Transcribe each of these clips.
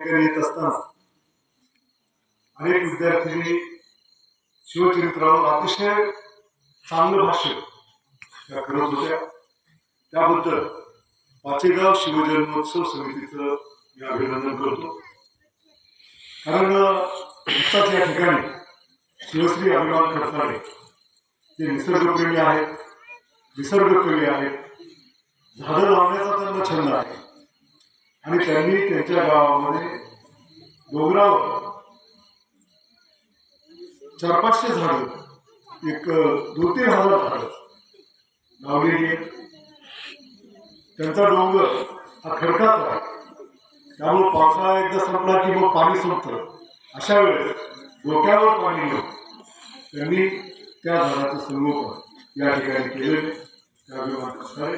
येत असताना अनेक विद्यार्थ्यांनी शिवचरित्रावर अतिशय चांगलं भाष्य त्या करत होत्या. त्याबद्दल पाचेगाव शिवजन्मोत्सव समितीचं मी अभिनंदन करतो. कारण नुकताच या ठिकाणी शिवश्री अभिमान करताने ते निसर्गप्रेमी आहेत निसर्गप्रेमी आहेत झाडं लावण्याचा त्यांना छंद आहे. आणि त्यांनी त्यांच्या गावामध्ये डोंगरावर चार पाचशे झाड एक दोन तीन हजार झाड लावलेली आहेत त्यांचा डोंगर हा खडकाच आहे त्यामुळे पावसाळा एकदा संपला की मग पाणी संपतं. अशा वेळेस डोक्यावर पाणी घेऊन त्यांनी त्या झाडाचं संगोपन या ठिकाणी केले. त्या अभिमान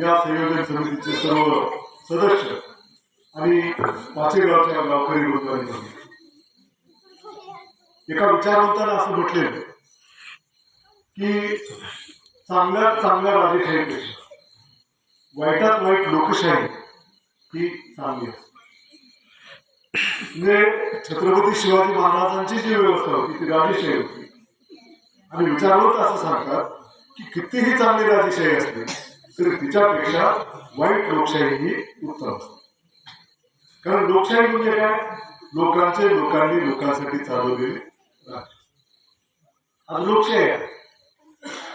या संयोजन समितीचे सर्व सदस्य आणि पाचेगावच्या गावकरी लोकांनी. एका विचारवंतानं असं म्हटलेलं की चांगल्यात चांगल्या राजेशाहीपेक्षा वाईटात वाईट लोकशाही ही चांगली असते. म्हणजे छत्रपती शिवाजी महाराजांची जी व्यवस्था होती ती राजेशाही होती. आणि विचारवंत असं सांगतात की कितीही चांगली राजेशाही असते तर तिच्यापेक्षा वाईट लोकशाही ही उत्तम असते. कारण लोकशाही म्हणजे काय? लोकांचे लोकांनी लोकांसाठी चालवलेले आज लोकशाही आहे.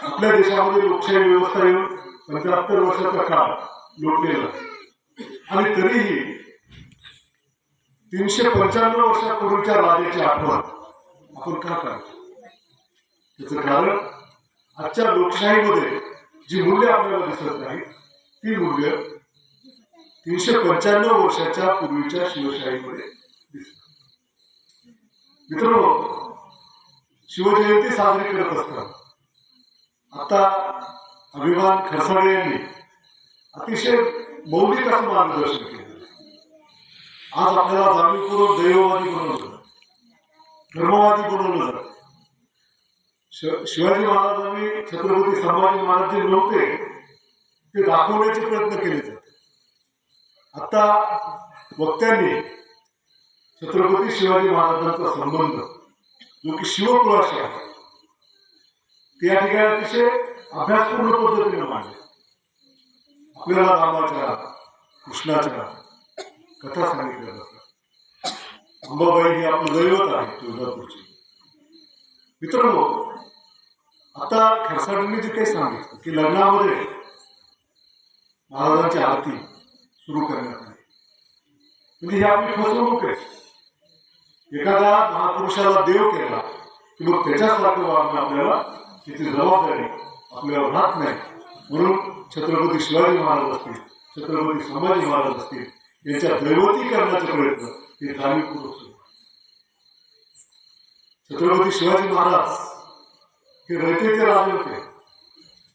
आपल्या देशामध्ये लोकशाही व्यवस्था येऊन पंच्याहत्तर वर्षाचा काळ लोटलेला आणि तरीही तीनशे पंच्याण्णव वर्षापूर्वीच्या राजाची आठवण आपण का करतो? त्याचं कारण आजच्या लोकशाहीमध्ये जी मूल्य आपल्याला दिसत नाही ती मूल्य तीनशे पंच्याण्णव वर्षाच्या पूर्वीच्या शिवशाहीमध्ये दिसतात. मित्रांनो शिवजयंती साजरी करत असतात आता अभिमान खरसाडे यांनी अतिशय मौलिक असं मार्गदर्शन केलं. आज आपल्याला जाणीवपूर्वक दैववादी बनवलं जातं धर्मवादी बनवलं जातं. शिवाजी महाराजांनी छत्रपती संभाजी महाराज जे नव्हते ते दाखवण्याचे प्रयत्न केले जाते आता वक्त्यांनी छत्रपती शिवाजी महाराजांचा संबंध जो की शिवकुळाशी आहे ते या ठिकाणी अतिशय अभ्यासपूर्ण पद्धतीने मांडले. आपल्याला रामाच्या कृष्णाच्या कथा सांगितल्या जातात. अंबाबाई ही आपलं दैवत आहे तुळजापूरची. मित्रांनो आता खरसाडांनी जे काही सांगितलं की लग्नामध्ये महाराजांची आरती सुरू करण्यात आली. म्हणजे ही आपली फसवणूक आहे. एखादा महापुरुषाला देव केला की मग त्याच्यासारखं वागणं आपल्याला त्याची जबाबदारी आपल्याला राहत नाही. म्हणून छत्रपती शिवाजी महाराज असतील छत्रपती संभाजी महाराज असतील यांच्या दैवतीकरणाचे प्रयत्न हे जाणीवपूर्वक सुरू. छत्रपती शिवाजी महाराज हे रयतेचे राजे होते.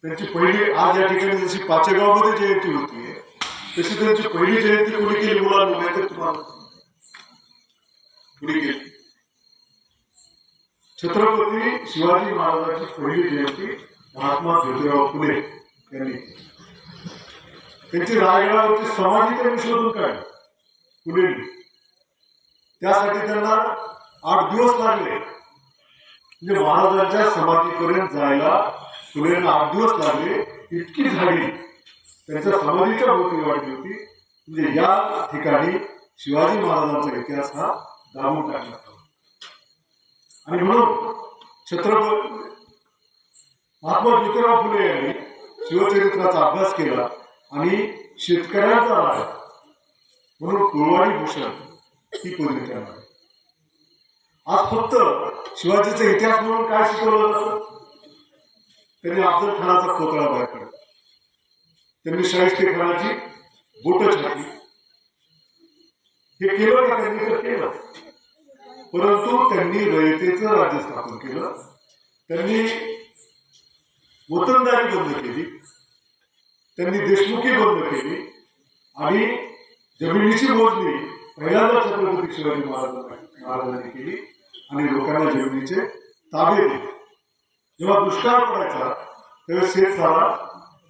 त्यांची पहिली आज या ठिकाणी जशी पाचेगावमध्ये जयंती होती तशी त्यांची पहिली जयंती कोणी केली मुलांना? माहिती तुम्हाला कुणी केली? छत्रपती शिवाजी महाराजांची पहिली जयंती महात्मा ज्योतिराव फुले यांनी त्यांची रायगडावरची समाधी त्यांनी शोधून काढली फुलेंनी. त्यासाठी त्यांना आठ दिवस लागले. म्हणजे महाराजांच्या समाधीपर्यंत जायला सुरेंना आठ दिवस लागले इतकी झाडी त्यांच्या समाधीच्या भोवती वाढली होती. म्हणजे या ठिकाणी शिवाजी महाराजांचा इतिहास हा दाबून टाकला होता. आणि म्हणून छत्रपती महात्मा ज्योतिराव फुले यांनी शिवचरित्राचा अभ्यास केला आणि शेतकऱ्यांचा राजा म्हणून कुळवाडी भूषण ही पदवी त्यांना आज फक्त शिवाजीचा इतिहास म्हणून काय शिकवलं जातं त्यांनी अफजल खानाचा पुतळा बाहेर काढला. त्यांनी शाहिस्ते खानाची बोट छाटली. हे केलं का त्यांनी तर केलं. परंतु त्यांनी रयतेचं राज्य स्थापन केलं. त्यांनी वतनदारी बंद केली. त्यांनी देशमुखी बंद केली. आणि जमिनीची मोजणी पहिल्यांदा छत्रपती शिवाजी महाराज महाराजांनी केली. आणि लोकांना जेवणीचे ताबे दिले जेव्हा दुष्काळ पडायचा त्यावेळेस शेतसारा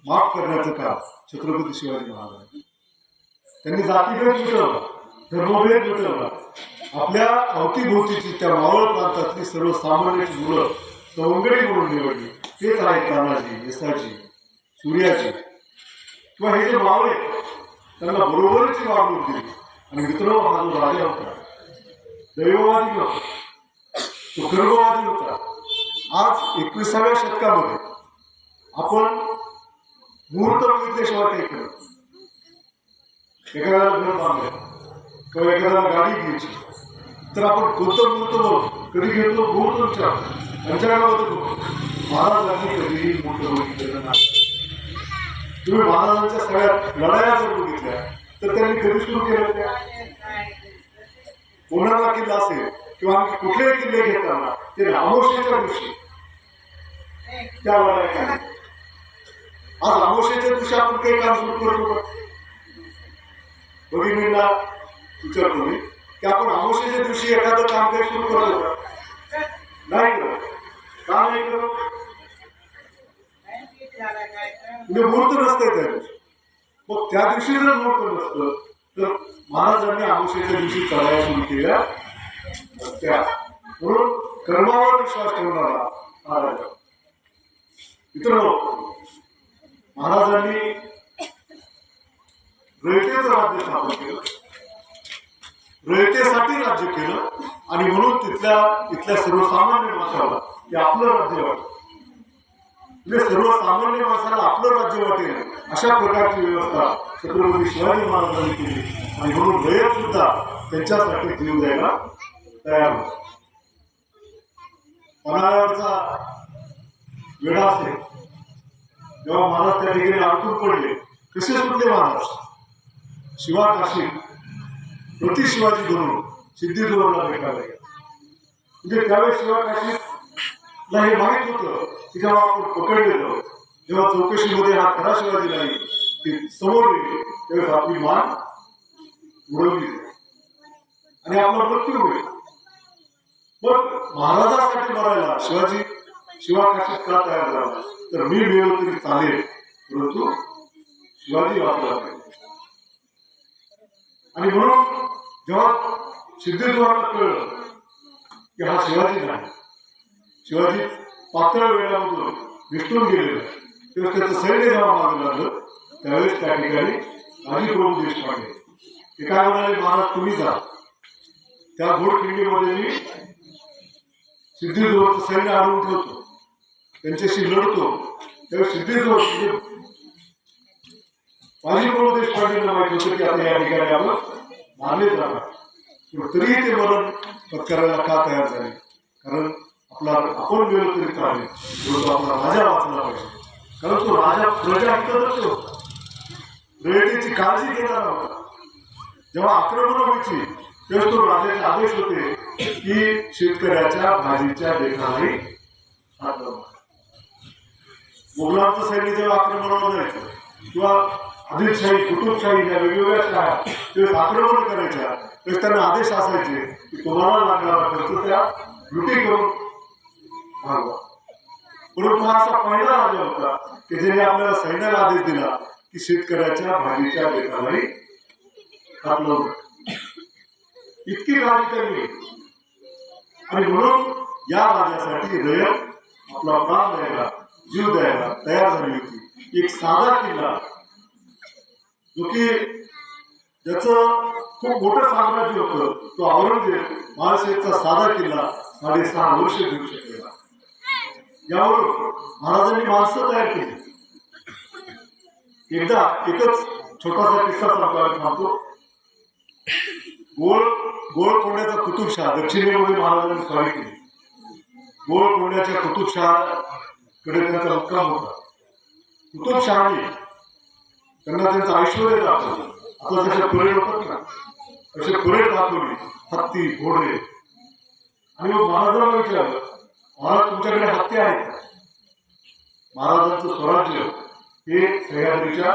माफ करण्याचं काम छत्रपती शिवाजी महाराज. त्यांनी जातीभेद मिटवला धर्मभेद मिटवला. आपल्या अवतीभोवतीची त्या मावळ प्रांतातली सर्वसामान्य मुलं सवंगडी म्हणून निवडली. तेच आहेत तानाजी यसाजी सूर्याजी. किंवा हे जे मावळे त्यांना बरोबरची वागणूक दिली. आणि मित्र हा जो राजा होता दैववादी नव्हता. उग्रवादी होता आज एकविसाव्या शतकामध्ये आपण मुहूर्त बघितल्याशिवाय काही करत एखाद्याला घर बांधलं किंवा एखाद्याला गाडी घ्यायची. तर आपण कोणतं मुहूर्त बघ? कधी घेतो मुहूर्त विचार. त्यांच्या गावात महाराजांनी कधीही मुहूर्त बघितलेलं नाही. तुम्ही महाराजांच्या सगळ्या लढाया जर बघितल्या तर त्यांनी कधी सुरू केलं त्या? कोणाला किल्ला असेल? किंवा आम्ही कुठलेही किल्ले घेताना ते रामोशीच्या दिवशी त्या लढाया आज रामोशीच्या दिवशी आपण काही काम सुरू करतो भगिनींना विचारतो मी की आपण आमोशीच्या दिवशी एखादं काम काही सुरू करतो का नाही करत का नाही करत म्हणजे मूर्त नसतंय त्या दिवशी. मग त्या दिवशी जर मूर्त नसतं तर महाराजांनी आमोशेच्या दिवशी चढाया सुरू केल्या. त्या. म्हणून कर्मावर विश्वास ठेवणारा हा राजा. मित्रांनो महाराजांनी रयतेचं राज्य स्थापन केलं. रयतेसाठी राज्य केलं आणि म्हणून तिथल्या इथल्या सर्वसामान्य माणसाला ते आपलं राज्य वाटतं म्हणजे सर्वसामान्य माणसाला आपलं राज्य वाटेल अशा प्रकारची व्यवस्था छत्रपती शिवाजी महाराजांनी केली. आणि म्हणून रयत सुद्धा त्यांच्यासाठी जीव द्यायला तयार. होता पन्हाळ्यावरचा असेल जेव्हा महाराज त्या ठिकाणी अडकून पडले कसे सुटले महाराज? शिवा काशी प्रति शिवाजी सिद्धी सिद्धीजवळला भेटायला गेला. म्हणजे त्यावेळेस शिवा काशीला हे माहीत होतं की जेव्हा आपण पकडलेलं जेव्हा चौकशीमध्ये हा खरा शिवाजी नाही ते समोर येईल त्यावेळेस आपली मान उडवली आणि आपला मृत्यू होईल. मग महाराजासाठी मरायला शिवाजी शिवा का तयार झाला? तर मी मिळवलं तरी चालेल. परंतु शिवाजी वापरला पाहिजे आणि म्हणून जेव्हा सिद्धेश्वराला कळलं की हा शिवाजी नाही शिवाजी पात्र वेळामधून विष्णून गेलेलं तेव्हा त्याचं सैन्य जेव्हा मागे लागलं त्यावेळेस त्या ठिकाणी राजी प्रभू देशपांडे. ते काय म्हणाले महाराज तुम्ही जा. त्या घोडखिंडीमध्ये मी सिद्धीजवळचं सैन्य आणून ठेवतो. त्यांच्याशी लढतो. त्यावेळेस सिद्धीजवळ माझी प्रभू देशपांडेंना माहीत होतं की आता या ठिकाणी आपण मारले जाणार पण तरीही ते मरण पत्करायला का तयार झाले? कारण आपला आपण गेलो तरी चालेल परंतु आपला राजा वाचला पाहिजे. कारण तो राजा प्रजा हिताचाच होता. रयतेची काळजी घेणार होता. जेव्हा आक्रमण व्हायची तेव्हा तो राजाचे आदेश होते की शेतकऱ्याच्या भाजीच्या देखाही मुघलांचं सैन्य जेव्हा आक्रमणावर जायचं किंवा आदिलशाही कुटुंबशाही या वेगवेगळ्या शाळा तेव्हा आक्रमण करायच्या तेव्हा त्यांना आदेश असायचे की तुम्हाला लागणारा खर्च त्या लुटी करून भागवा परंतु हा असा पहिला राजा होता की ज्याने आपल्याला सैन्याला आदेश दिला की शेतकऱ्याच्या भाजीच्या देखाही आपलं इतकी काळजी त्यांनी आणि म्हणून या राजासाठी रयत आपला प्राण द्यायला जीव द्यायला तयार झाली होती. एक साधा किल्ला. जो की ज्याच खूप मोठं साम्राज्य होतं तो औरंगजेब महाराष्ट्राचा साधा किल्ला साडेसहा वर्ष घेऊ शकलेला. यावरून महाराजांनी माणसं तयार केली. एकदा एकच छोटासा किस्सा सांगतो. थांबतो गोळ गोळ कोंड्याचा कुतुबशाह दक्षिणेमध्ये महाराजांनी स्वारी केली. गोळ कोंड्याच्या कुतुबशहाकडे त्यांचा मुक्काम होता. कुतुबशहाने त्यांना त्यांचं ऐश्वर दाखवलं. आता जसे पुरे होतात ना तसे पुरे दाखवली हत्ती घोडे. आणि मग महाराजांना विचारलं महाराज तुमच्याकडे हत्ती आहेत का?" महाराजांचं स्वराज्य हे सह्याद्रीच्या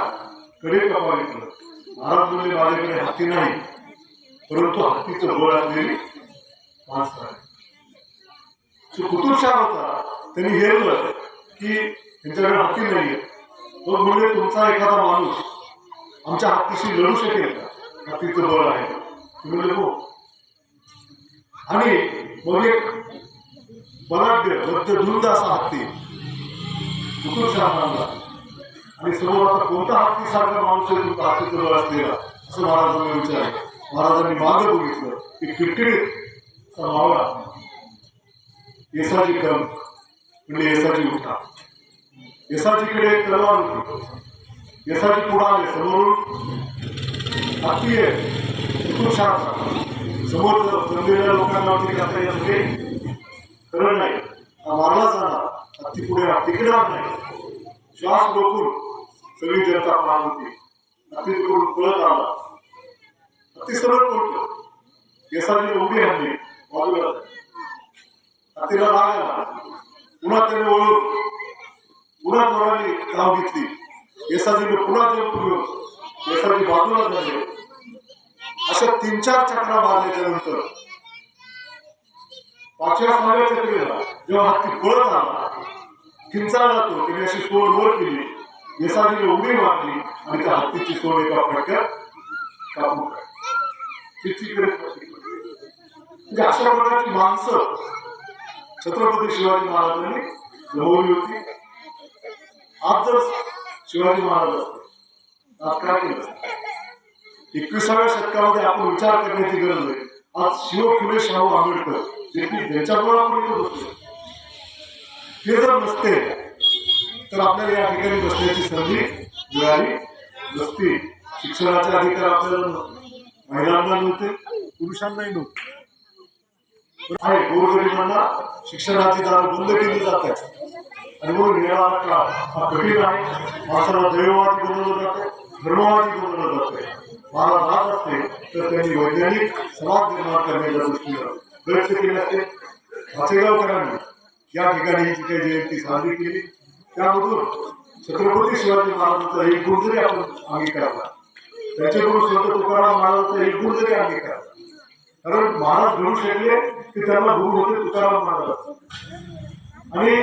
कडे कपालीतलं महाराज म्हणजे माझ्याकडे हत्ती नाही. परंतु हत्तीचं बळ असलेली माणसं आहे जो कुतुबशाह होता त्यांनी हेरलं की त्यांच्याकडे हत्ती नाहीये. तो म्हणजे तुमचा एखादा माणूस आमच्या हत्तीशी लढू शकेल का? हत्तीचं बळ आहे. तुम्ही म्हणले हो. आणि मग एक बलाढ्य बद्ध असा हत्ती कुतुबशहा आणि समोर आता कोणता हत्ती सारखा माणूस आहे तुमचा हत्तीचं बळ असलेला असं महाराजांनी विचारलं. महाराजांनी मागं बघितलं. की किटकिडीत असा मावळा येसाची कम म्हणजे येसाची उठा. येसाजीकडे एक तलवार होती. येसाजी पुढं आले. समोरून हत्ती आहे. समोर जमलेल्या लोकांना तिकडे आता येते खरं नाही. हा मारला जाणार. हत्ती पुढे टिकणार नाही. श्वास रोखून सगळी जनता प्राण होती. हत्ती तिकडून पळत आला. हत्ती सरळ पडतो केसाची उभी आणली. बाजूला हत्तीला राग आला. पुन्हा त्याने ओळख. पुन्हा पोरांनी धाव घेतली. केसाजीने पुन्हा ते पुढे केसाजी बाजूला झाले अशा तीन चार चक्रा मारल्याच्या नंतर पाचव्या सहाव्या चक्रीला जेव्हा हत्ती पळत आला किंचाळला जातो तिने अशी सोड वर केली. येसाजीने उडी मारली आणि त्या हत्तीची सोड एका फटक्यात कापून काढली म्हणजे अशा प्रकारची माणसं छत्रपती शिवाजी महाराजांनी जमवली होती. आज जर शिवाजी महाराज असते आज काय एकविसाव्या शतकामध्ये आपण विचार करण्याची गरज आहे. आज शिव फुले शाहू आंबेडकर जे की ज्यांच्यामुळे आपण इथे बसलो हे जर नसते तर आपल्याला या ठिकाणी बसण्याची संधी मिळाली नसती. शिक्षणाचे अधिकार आपल्याला नसते महिलांना नव्हते पुरुषांनाही नव्हते. गोरगरिबांना शिक्षणाची दार बंद केली जात. आणि म्हणून निळा काळ हा कठीण आहे. माणसाला दैववादी बनवलं जाते धर्मवादी बनवलं जाते. मला राहत असते तर त्यांनी वैज्ञानिक समाज निर्माण करण्याच्या दृष्टीनं प्रयत्न केले असते? वाचेगावकरांनी या ठिकाणी जी काही जयंती साजरी केली त्यामधून छत्रपती शिवाजी महाराजांचा एक गुण जरी आपण अंगीकारला त्याच्याकडून स्वतः तुकाराम महाराजांचा एक गुण जरी अंगीकारला कारण महाराज घडू शकले की त्यांना गुरु होते तुकाराम महाराज आणि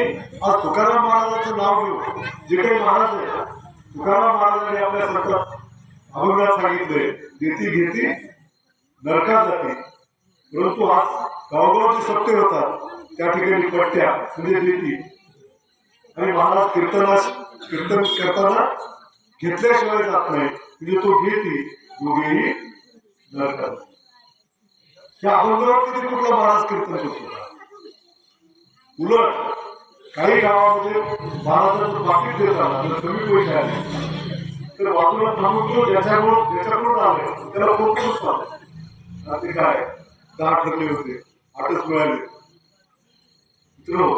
आज तुकाराम महाराजांचं नाव घेऊ जे काही महाराज आहे तुकाराम महाराजांनी आपल्या संतात अभंगात सांगितले देती घेती नरकात जाते. परंतु आज गावगावचे सत्य होतात त्या ठिकाणी पट्ट्या म्हणजे देती. आणि महाराज कीर्तनास कीर्तन करताना घेतल्याशिवाय जात नाही. म्हणजे तो घेते दोघेही नरकात त्या कुठला महाराज कीर्तन करतो. उलट काही गावामध्ये महाराजांचं पाकिट देताना जर कमी पैसे आले. तर बाजूला थांबून तो ज्याच्याकडून ज्याच्याकडून आले त्याला कोणतंच आलं ते काय? दहा ठरले होते आठच मिळाले. मित्र हो,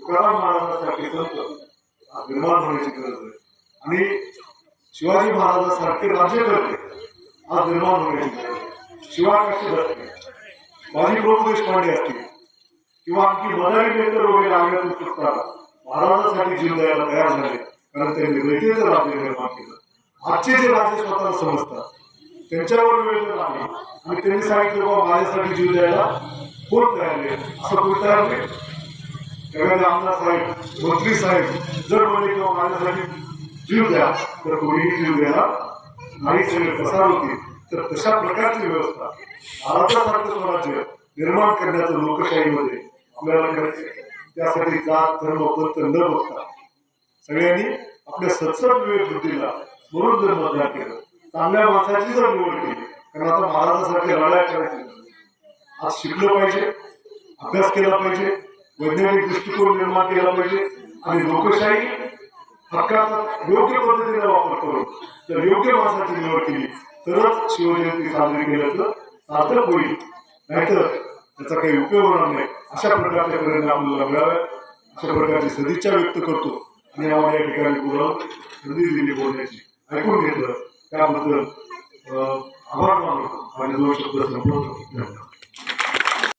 तुकाराम महाराजांसाठी संत निर्माण होण्याची गरज आहे. आणि शिवाजी महाराजांसारखे राज्यकर्ते आज निर्माण होईल. शिवाय कसे असते माझी प्रभू देशपांडे असतील. किंवा आणखी मदारी बेकर वगैरे आल्यातून सुटताना महाराजांसाठी जीव द्यायला तयार झाले. कारण त्यांनी रयतेचं राज्य निर्माण केलं. आजचे जे राजे स्वतःला समजतात त्यांच्यावर वेळ जर आली आणि त्यांनी सांगितलं बाबा माझ्यासाठी जीव द्यायला कोण तयार आहे? असं कोण तयार नाही एखादे आमदार साहेब मंत्री साहेब जर म्हणले किंवा माझ्यासाठी जीव द्या तर कोणीही जीव द्यायला नाही सगळे प्रसार होतील? तर तशा प्रकारची व्यवस्था. भारतासारखं स्वराज्य निर्माण करण्याचं लोकशाहीमध्ये आपल्याला करायचं आहे. त्यासाठी जात धर्म पंत न बघता सगळ्यांनी आपल्या सत्सद विवेक बुद्धीला म्हणून जर मतदान केलं. चांगल्या माणसाची जर निवड केली कारण आता महाराजांसारखे लढाई करायची आज शिकलं पाहिजे अभ्यास केला पाहिजे वैज्ञानिक दृष्टिकोन निर्माण केला पाहिजे आणि लोकशाही हक्काचा योग्य पद्धतीने वापर करून जर योग्य माणसाची निवड केली तरच शिवजयंती साजरी केल्याचं सार्थक होईल. नाहीतर त्याचा काही उपयोग होणार नाही. अशा प्रकारच्या प्रेरणा आपल्याला मिळाव्या अशा प्रकारची सदिच्छा व्यक्त करतो. आणि आम्हाला या ठिकाणी बोलावून संधी दिली बोलण्याची ऐकून घेतलं. त्याबद्दल अं, आभार मानतो. माझे दोन शब्द संपवतो धन्यवाद.